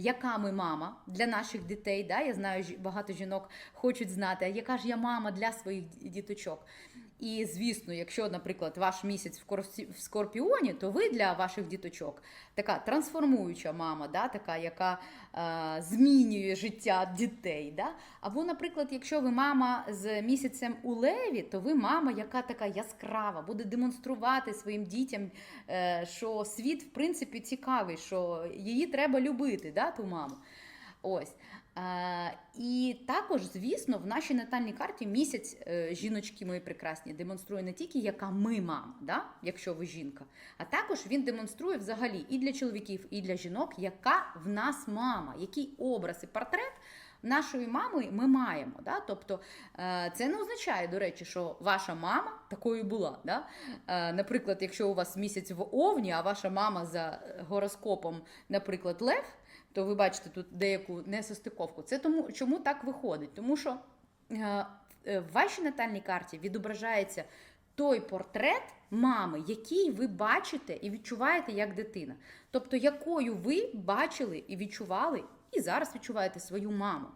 яка ми мама для наших дітей. Да? Я знаю, багато жінок хочуть знати, яка ж я мама для своїх діточок. І звісно, якщо, наприклад, ваш місяць в Скорпіоні, то ви для ваших діточок така трансформуюча мама, да? така, яка е, змінює життя дітей. Да? Або, наприклад, якщо ви мама з місяцем у Леві, то ви мама, яка така яскрава, буде демонструвати своїм дітям, е, що світ, в принципі, цікавий, що її треба любити, да, ту маму. Ось. Е, і також, звісно, в нашій натальній карті місяць е, жіночки мої прекрасні демонструє не тільки яка ми мама, да, якщо ви жінка, а також він демонструє взагалі і для чоловіків, і для жінок, яка в нас мама, який образ і портрет нашої мами ми маємо. Да? Тобто е, це не означає, до речі, що ваша мама такою була. Да? Е, Наприклад, якщо у вас місяць в Овні, а ваша мама за гороскопом, наприклад, Лев, то ви бачите тут деяку несостиковку. Це тому, чому так виходить? Тому що е, в вашій натальній карті відображається той портрет мами, який ви бачите і відчуваєте як дитина. Тобто, якою ви бачили і відчували, і зараз відчуваєте свою маму.